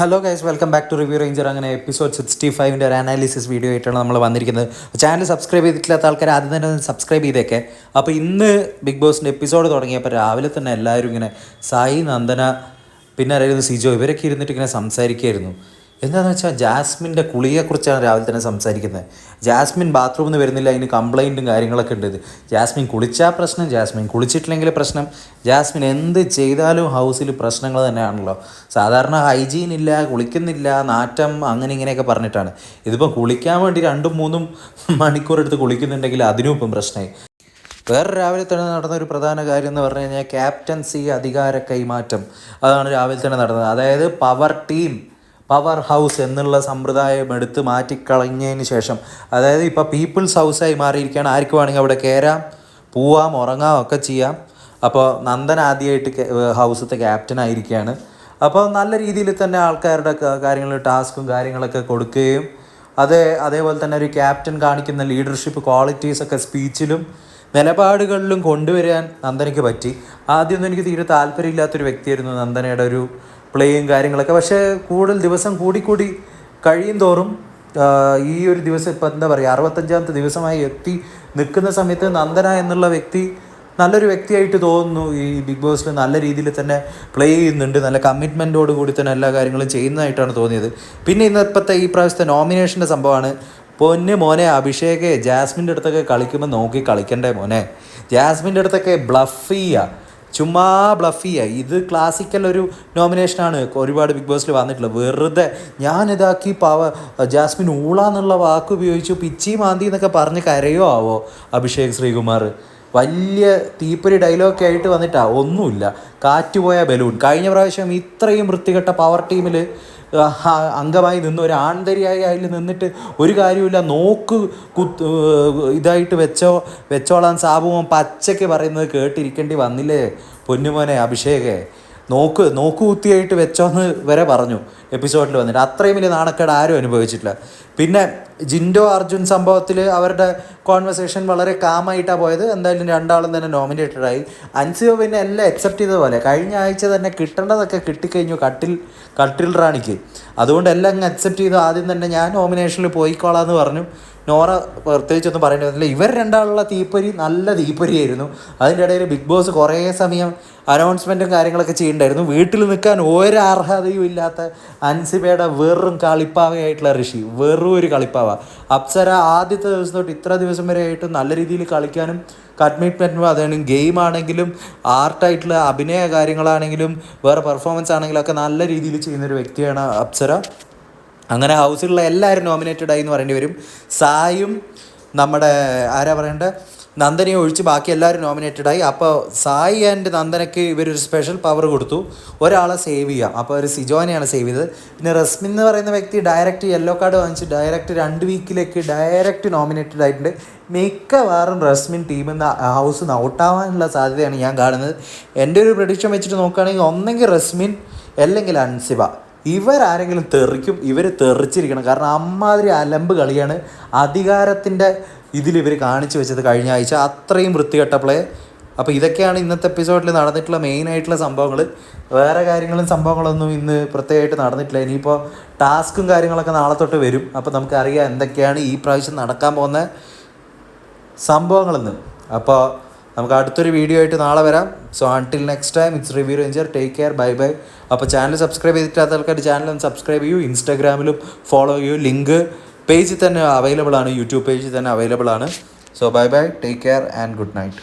Hello guys welcome back to review ranger അങ്ങനെ episode sixty ഫൈവിന്റെ ഒരു അനാലിസിസ് വീഡിയോ ആയിട്ടാണ് നമ്മൾ വന്നിരിക്കുന്നത്. ചാനൽ സബ്സ്ക്രൈബ് ചെയ്തിട്ടില്ലാത്ത ആൾക്കാർ ആദ്യം തന്നെ സബ്സ്ക്രൈബ് ചെയ്തേക്കെ. അപ്പോൾ ഇന്ന് ബിഗ് ബോസിന്റെ എപ്പിസോഡ് തുടങ്ങിയപ്പോൾ രാവിലെ തന്നെ എല്ലാവരും ഇങ്ങനെ സായി നന്ദന പിന്നെ ആരായിരുന്നു? സിജോ ഇവരൊക്കെ ഇരുന്നിട്ട് ഇങ്ങനെ സംസാരിക്കുകയായിരുന്നു എന്താണെന്ന് വെച്ചാൽ ജാസ്മിന്റെ കുളിയെക്കുറിച്ചാണ് രാവിലെ തന്നെ സംസാരിക്കുന്നത്. ജാസ്മിൻ ബാത്റൂമിൽ നിന്ന് വരുന്നില്ല അതിന് കംപ്ലൈന്റും കാര്യങ്ങളൊക്കെ ഉണ്ട് ജാസ്മിൻ കുളിച്ചാൽ പ്രശ്നം ജാസ്മിൻ കുളിച്ചിട്ടില്ലെങ്കിൽ പ്രശ്നം. ജാസ്മിൻ എന്ത് ചെയ്താലും ഹൗസിൽ പ്രശ്നങ്ങൾ തന്നെയാണല്ലോ. സാധാരണ ഹൈജീൻ ഇല്ല കുളിക്കുന്നില്ല നാറ്റം അങ്ങനെ ഇങ്ങനെയൊക്കെ പറഞ്ഞിട്ടാണ്. ഇതിപ്പോൾ കുളിക്കാൻ വേണ്ടി രണ്ടും മൂന്നും മണിക്കൂർ എടുത്ത് കുളിക്കുന്നുണ്ടെങ്കിൽ അതിനും ഇപ്പം പ്രശ്നമായി വേറെ രാവിലെ തന്നെ നടന്ന ഒരു പ്രധാന കാര്യം എന്ന് പറഞ്ഞു കഴിഞ്ഞാൽ ക്യാപ്റ്റൻസി അധികാര കൈമാറ്റം. അതാണ് രാവിലെ തന്നെ നടന്നത്. അതായത് പവർ ടീം പവർ ഹൗസ് എന്നുള്ള സമ്പ്രദായം എടുത്ത് മാറ്റിക്കളഞ്ഞതിന് ശേഷം അതായത് ഇപ്പോൾ പീപ്പിൾസ് ഹൗസായി മാറിയിരിക്കുകയാണ്. ആർക്ക് വേണമെങ്കിൽ അവിടെ കയറാം പോവാം ഉറങ്ങാം ഒക്കെ ചെയ്യാം. അപ്പോൾ നന്ദൻ ആദ്യമായിട്ട് ഹൗസത്തെ ക്യാപ്റ്റൻ ആയിരിക്കുകയാണ്. അപ്പോൾ നല്ല രീതിയിൽ തന്നെ ആൾക്കാരുടെ കാര്യങ്ങൾ ടാസ്കും കാര്യങ്ങളൊക്കെ കൊടുക്കുകയും അതേ അതേപോലെ തന്നെ ഒരു ക്യാപ്റ്റൻ കാണിക്കുന്ന ലീഡർഷിപ്പ് ക്വാളിറ്റീസൊക്കെ സ്പീച്ചിലും നിലപാടുകളിലും കൊണ്ടുവരാൻ നന്ദനയ്ക്ക് പറ്റി. ആദ്യമൊന്നും എനിക്ക് തീരെ താല്പര്യമില്ലാത്തൊരു വ്യക്തിയായിരുന്നു നന്ദനയുടെ ഒരു പ്ലേയും കാര്യങ്ങളൊക്കെ. പക്ഷേ കൂടുതൽ ദിവസം കൂടിക്കൂടി കഴിയും തോറും ഈ ഒരു ദിവസം ഇപ്പം എന്താ പറയുക അറുപത്തഞ്ചാമത്തെ ദിവസമായി എത്തി നിൽക്കുന്ന സമയത്ത് നന്ദന എന്നുള്ള വ്യക്തി നല്ലൊരു വ്യക്തിയായിട്ട് തോന്നുന്നു. ഈ ബിഗ് ബോസിൽ നല്ല രീതിയിൽ തന്നെ പ്ലേ ചെയ്യുന്നുണ്ട്. നല്ല കമ്മിറ്റ്മെന്റോട് കൂടി തന്നെ എല്ലാ കാര്യങ്ങളും ചെയ്യുന്നതായിട്ടാണ് തോന്നിയത്. പിന്നെ ഇന്നത്തെ ഈ പ്രാവശ്യത്തെ നോമിനേഷന്റെ സംഭവമാണ്. പൊന്ന് മോനെ അഭിഷേക് ജാസ്മിന്റെ അടുത്തൊക്കെ കളിക്കുമ്പോൾ നോക്കി കളിക്കണ്ടേ മോനെ? ജാസ്മിന്റെ അടുത്തൊക്കെ ബ്ലഫ് ചെയ്യുക ചുമ്മാ ബ്ലഫ് ചെയ്യുക ഇത് ക്ലാസിക്കൽ ഒരു നോമിനേഷനാണ് ഒരുപാട് ബിഗ് ബോസിൽ വന്നിട്ടുള്ളത്. വെറുതെ ഞാൻ ഇതാക്കി പാവ ജാസ്മിൻ ഊള എന്നുള്ള വാക്ക് ഉപയോഗിച്ചു പിച്ചി മാന്തി എന്നൊക്കെ പറഞ്ഞ് കരയോ ആവോ അഭിഷേക് ശ്രീകുമാർ? വലിയ തീപ്പൊരി ഡയലോഗൊക്കെ ആയിട്ട് വന്നിട്ടാ. ഒന്നുമില്ല. കാറ്റുപോയ ബലൂൺ കഴിഞ്ഞ പ്രാവശ്യം ഇത്രയും വൃത്തികെട്ട പവർ ടീമിൽ അംഗമായി നിന്ന് ഒരു ആൺതരിയായി അതിൽ നിന്നിട്ട് ഒരു കാര്യമില്ല നോക്ക് കുത്ത് ഇതായിട്ട് വെച്ചോ വെച്ചോളാൻ സാബുമോൻ പച്ചയ്ക്ക് പറയുന്നത് കേട്ടിരിക്കേണ്ടി വന്നില്ലേ പൊന്നുമോനെ അഭിഷേകേ? നോക്ക് നോക്ക് കുത്തിയായിട്ട് വെച്ചോന്ന് വരെ പറഞ്ഞു എപ്പിസോഡിൽ വന്നിട്ട്. അത്രയും വലിയ നാണക്കേട് ആരും അനുഭവിച്ചിട്ടില്ല. പിന്നെ ജിൻഡോ അർജുൻ സംഭവത്തിൽ അവരുടെ കോൺവെർസേഷൻ വളരെ കാമായിട്ടാണ് പോയത്. എന്തായാലും രണ്ടാളും തന്നെ നോമിനേറ്റഡ് ആയി. അൻസിയോ പിന്നെ എല്ലാം അക്സെപ്റ്റ് ചെയ്ത പോലെ. കഴിഞ്ഞ ആഴ്ച തന്നെ കിട്ടേണ്ടതൊക്കെ കിട്ടിക്കഴിഞ്ഞു കട്ടിൽ കട്ടിൽ റാണിക്ക്. അതുകൊണ്ട് എല്ലാം അങ്ങ് അക്സെപ്റ്റ് ചെയ്തു. ആദ്യം തന്നെ ഞാൻ നോമിനേഷനിൽ പോയിക്കോളാന്ന് പറഞ്ഞു. നോറ പ്രത്യേകിച്ചൊന്നും പറയേണ്ടി വന്നില്ല ഇവർ രണ്ടാളുള്ള തീപ്പൊരി നല്ല തീപ്പൊരിയായിരുന്നു. അതിന്റെ ഇടയിൽ ബിഗ് ബോസ് കുറേ സമയം അനൗൺസ്മെന്റും കാര്യങ്ങളൊക്കെ ചെയ്യണ്ടായിരുന്നു. വീട്ടിൽ നിൽക്കാൻ ഒരു അർഹതയും ഇല്ലാത്ത അൻസിബയുടെ വെറും കളിപ്പാവയായിട്ടുള്ള ഋഷി. വെറും ഒരു കളിപ്പാവ. അപ്സര ആദ്യത്തെ ദിവസം തൊട്ട് ഇത്ര ദിവസം വരെ ആയിട്ട് നല്ല രീതിയിൽ കളിക്കാനും കമ്മിറ്റ്മെന്റും അതാണ്. ഗെയിം ആണെങ്കിലും ആർട്ടായിട്ടുള്ള അഭിനയ കാര്യങ്ങളാണെങ്കിലും വേറെ പെർഫോമൻസ് ആണെങ്കിലും ഒക്കെ നല്ല രീതിയിൽ ചെയ്യുന്നൊരു വ്യക്തിയാണ് അപ്സര. അങ്ങനെ ഹൗസിലുള്ള എല്ലാവരും നോമിനേറ്റഡ് ആയി എന്ന് പറയേണ്ടി വരും. സായും നമ്മുടെ ആരാ പറയേണ്ടത്? നന്ദനെ ഒഴിച്ച് ബാക്കി എല്ലാവരും നോമിനേറ്റഡ് ആയി. അപ്പോൾ സായി ആൻഡ് നന്ദനയ്ക്ക് ഇവരൊരു സ്പെഷ്യൽ പവർ കൊടുത്തു. ഒരാളെ സേവ് ചെയ്യാം. അപ്പോൾ ഒരു സിജോനെയാണ് സേവ് ചെയ്തത്. പിന്നെ റസ്മിൻ എന്ന് പറയുന്ന വ്യക്തി ഡയറക്റ്റ് യെല്ലോ കാർഡ് വാങ്ങിച്ച് ഡയറക്റ്റ് രണ്ട് വീക്കിലേക്ക് ഡയറക്റ്റ് നോമിനേറ്റഡ് ആയിട്ടുണ്ട്. മിക്കവാറും റസ്മിൻ ടീമിൽ നിന്ന് ഹൗസ് നിന്ന് ഔട്ടാവാനുള്ള സാധ്യതയാണ് ഞാൻ കാണുന്നത്. എന്റെ ഒരു പ്രഡിക്ഷൻ വെച്ചിട്ട് നോക്കുകയാണെങ്കിൽ ഒന്നെങ്കിൽ റസ്മിൻ അല്ലെങ്കിൽ അൻസിബ. ഇവരാരെങ്കിലും തെറിക്കും ഇവർ തെറിച്ചിരിക്കണം. കാരണം അമ്മാതിരി അലമ്പ് കളിയാണ് അധികാരത്തിന്റെ ഇതിൽ ഇവർ കാണിച്ചു വെച്ചത് കഴിഞ്ഞ ആഴ്ച. അത്രയും വൃത്തികെട്ട പ്ലേ അപ്പോൾ ഇതൊക്കെയാണ് ഇന്നത്തെ എപ്പിസോഡിൽ നടന്നിട്ടുള്ള മെയിൻ ആയിട്ടുള്ള സംഭവങ്ങൾ വേറെ കാര്യങ്ങളും സംഭവങ്ങളൊന്നും ഇന്ന് പ്രത്യേകമായിട്ട് നടന്നിട്ടില്ല. ഇനിയിപ്പോൾ ടാസ്കും കാര്യങ്ങളൊക്കെ നാളെ തൊട്ട് വരും. അപ്പോൾ നമുക്കറിയാം എന്തൊക്കെയാണ് ഈ പ്രാവശ്യം നടക്കാൻ പോകുന്ന സംഭവങ്ങളെന്ന്. അപ്പോൾ നമുക്ക് അടുത്തൊരു വീഡിയോ ആയിട്ട് നാളെ വരാം. So until next time it's review ranger take care bye bye അപ്പോൾ ചാനൽ സബ്സ്ക്രൈബ് ചെയ്തിട്ടാത്ത ആൾക്കാർ ചാനൽ ഒന്ന് സബ്സ്ക്രൈബ് ചെയ്യൂ. ഇൻസ്റ്റാഗ്രാമിലും ഫോളോ ചെയ്യൂ. ലിങ്ക് പേജിൽ തന്നെ അവൈലബിൾ ആണ്. യൂട്യൂബ് പേജിൽ തന്നെ അവൈലബിൾ ആണ്. So bye bye take care and good night